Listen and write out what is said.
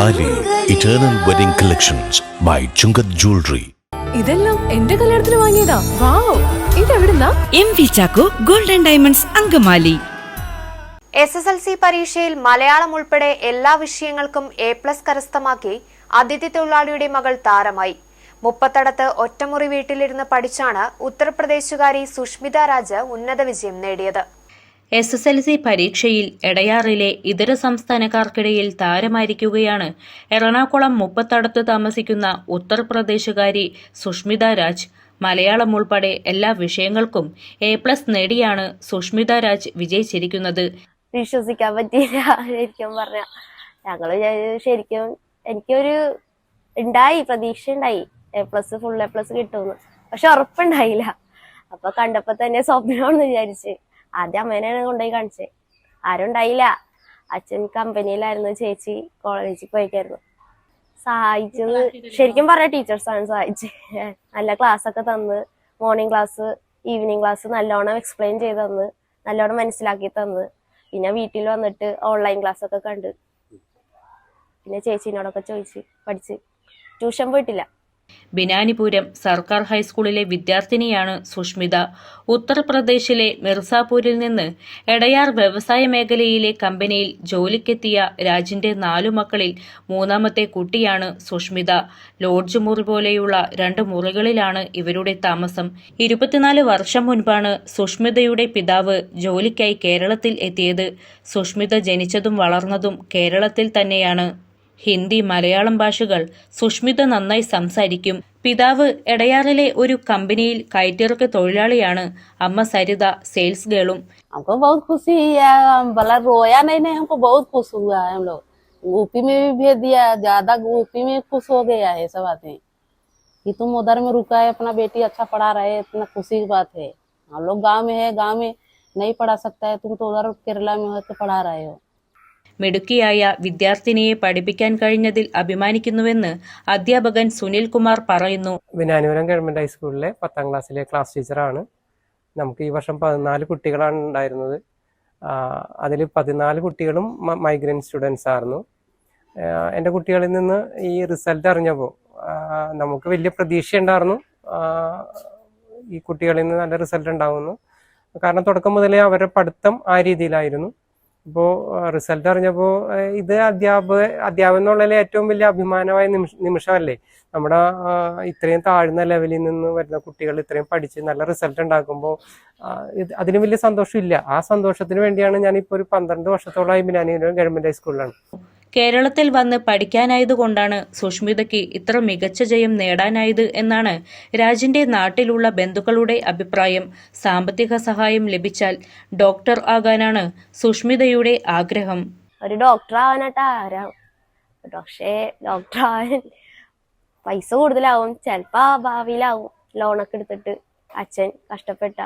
Thali eternal wedding collections by Chungath jewellery ഇതെല്ലാം എന്റെ കല്യാണത്തിന് വാങ്ങിയതാ. Wow ഇതെവിടുന്നാ? M V Chacko golden diamonds Angamaly. S S L C പരീക്ഷയിൽ മലയാളം ഉൾപ്പെടെ എല്ലാ വിഷയങ്ങൾക്കും എ പ്ലസ് കരസ്ഥമാക്കി അതിഥി തൊഴിലാളിയുടെ മകൾ താരമായി. മുപ്പത്തടത്ത് ഒറ്റമുറി വീട്ടിലിരുന്ന് പഠിച്ചാണ് ഉത്തർപ്രദേശുകാരി സുഷ്മിത രാജ് ഉന്നത വിജയം നേടിയത്. എസ് എസ് എൽ സി പരീക്ഷയിൽ എടയാറിലെ ഇതര സംസ്ഥാനക്കാർക്കിടയിൽ താരമായിരിക്കുകയാണ്. എറണാകുളം മുപ്പത്തടത്ത് താമസിക്കുന്ന ഉത്തർപ്രദേശുകാരി സുഷ്മിത രാജ്. മലയാളം ഉൾപ്പെടെ എല്ലാ വിഷയങ്ങൾക്കും എ പ്ലസ് നേടിയാണ് സുഷ്മിത രാജ് വിജയിച്ചിരിക്കുന്നത്. വിശ്വസിക്കാൻ പറ്റിയില്ല ശരിക്കും പറഞ്ഞ. ഞങ്ങൾ ശരിക്കും എനിക്കൊരു ഉണ്ടായി പ്രതീക്ഷ ഉണ്ടായി. A plus full A plus കിട്ടുമെന്ന്. പക്ഷെ ഉറപ്പുണ്ടായില്ല. അപ്പൊ കണ്ടപ്പോ തന്നെ സ്വപ്നമാണെന്ന് വിചാരിച്ച്. ആദ്യം അമ്മേനെയാണ് കൊണ്ടുപോയി കാണിച്ചത് ആരും ഉണ്ടായില്ല. അച്ഛൻ കമ്പനിയിലായിരുന്നു. ചേച്ചി കോളേജിൽ പോയിക്കായിരുന്നു. സഹായിച്ചത് ശരിക്കും പറഞ്ഞ ആണ് സഹായിച്ചത് നല്ല ക്ലാസ് ഒക്കെ തന്ന് മോർണിംഗ് ക്ലാസ് ഈവനിങ് ക്ലാസ് നല്ലോണം എക്സ്പ്ലെയിൻ ചെയ്ത് തന്ന് നല്ലോണം മനസ്സിലാക്കി തന്ന്. പിന്നെ വീട്ടിൽ വന്നിട്ട് ഓൺലൈൻ ക്ലാസ് ഒക്കെ കണ്ട്. പിന്നെ ചേച്ചീനോടൊക്കെ ചോദിച്ച് പഠിച്ച്. ട്യൂഷൻ പോയിട്ടില്ല. ബിനാനിപുരം സർക്കാർ ഹൈസ്കൂളിലെ വിദ്യാർത്ഥിനിയാണ് സുഷ്മിത. ഉത്തർപ്രദേശിലെ മിർസാപൂരിൽ നിന്ന് എടയാർ വ്യവസായ മേഖലയിലെ കമ്പനിയിൽ ജോലിക്കെത്തിയ രാജിന്റെ നാലു മക്കളിൽ മൂന്നാമത്തെ കുട്ടിയാണ് സുഷ്മിത. ലോഡ്ജ് മുറി പോലെയുള്ള രണ്ട് മുറികളിലാണ് ഇവരുടെ താമസം. ഇരുപത്തിനാല് വർഷം മുൻപാണ് സുഷ്മിതയുടെ പിതാവ് ജോലിക്കായി കേരളത്തിൽ എത്തിയത്. സുഷ്മിത ജനിച്ചതും വളർന്നതും കേരളത്തിൽ തന്നെയാണ്. ഹിന്ദി മലയാളം ഭാഷകൾ സുഷ്മിത നന്നായി സംസാരിക്കും പിതാവ് എടയാറിലെ ഒരു കമ്പനിയിൽ കയറ്റിറക്ക് തൊഴിലാളിയാണ് അമ്മ സരിത സെയിൽസ് ഗേളും हमको बहुत खुशी है हम भला रोया नहीं नहीं हमको बहुत खुश हुआ है हम लोग यूपी में भी भेज दिया ज्यादा यूपी में खुश हो गया है सब आदमी कि तुम उधर में रुका है अपना बेटी अच्छा पढ़ा रहे इतना खुशी की बात है हम लोग गांव में है गांव में नहीं पढ़ा सकता है तुम तो उधर केरला में होकर पढ़ा रहे हो മിടുക്കിയായ വിദ്യാർത്ഥിനിയെ പഠിപ്പിക്കാൻ കഴിഞ്ഞതിൽ അഭിമാനിക്കുന്നുവെന്ന് അധ്യാപകൻ സുനിൽ കുമാർ പറയുന്നു. വിനാനൂരം ഗവൺമെന്റ് ഹൈസ്കൂളിലെ പത്താം ക്ലാസ്സിലെ ക്ലാസ് ടീച്ചറാണ് നമുക്ക് ഈ വർഷം പതിനാല് കുട്ടികളാണ് ഉണ്ടായിരുന്നത്. അതിൽ പതിനാല് കുട്ടികളും മൈഗ്രന്റ് സ്റ്റുഡൻസ് ആയിരുന്നു. എന്റെ കുട്ടികളിൽ നിന്ന് ഈ റിസൾട്ട് അറിഞ്ഞപ്പോൾ നമുക്ക് വലിയ പ്രതീക്ഷ ഉണ്ടായിരുന്നു. ഈ കുട്ടികളിൽ നിന്ന് നല്ല റിസൾട്ട് ഉണ്ടാവുന്നു കാരണം തുടക്കം മുതലേ അവരുടെ പഠിത്തം ആ രീതിയിലായിരുന്നു. അപ്പോൾ റിസൾട്ട് അറിഞ്ഞപ്പോൾ ഇത് അധ്യാപക അധ്യാപനം എന്നുള്ളതിൽ ഏറ്റവും വലിയ അഭിമാനമായ നിമിഷ നിമിഷമല്ലേ? നമ്മുടെ ഇത്രയും താഴ്ന്ന ലെവലിൽ നിന്ന് വരുന്ന കുട്ടികൾ ഇത്രയും പഠിച്ച് നല്ല റിസൾട്ട് ഉണ്ടാക്കുമ്പോൾ അതിന് വലിയ സന്തോഷമില്ല. ആ സന്തോഷത്തിന് വേണ്ടിയാണ് ഞാനിപ്പോൾ ഒരു പന്ത്രണ്ട് വർഷത്തോളമായി ബിനാനിയിലും ഗവൺമെന്റ് ഹൈസ്കൂളിലാണ്. കേരളത്തിൽ വന്ന് പഠിക്കാനായതുകൊണ്ടാണ് സുഷ്മിതയ്ക്ക് ഇത്ര മികച്ച ജയം നേടാനായത് എന്നാണ് രാജിന്റെ നാട്ടിലുള്ള ബന്ധുക്കളുടെ അഭിപ്രായം. സാമ്പത്തിക സഹായം ലഭിച്ചാൽ ഡോക്ടർ ആകാനാണ് സുഷ്മിതയുടെ ആഗ്രഹം. ഒരു ഡോക്ടർ ആവാനായിട്ട് പക്ഷേ ഡോക്ടർ ആവാൻ പൈസ കൂടുതലാവും. ചിലപ്പോൾ ഭാവിയിലാവും ലോണൊക്കെ എടുത്തിട്ട് അച്ഛൻ കഷ്ടപ്പെട്ട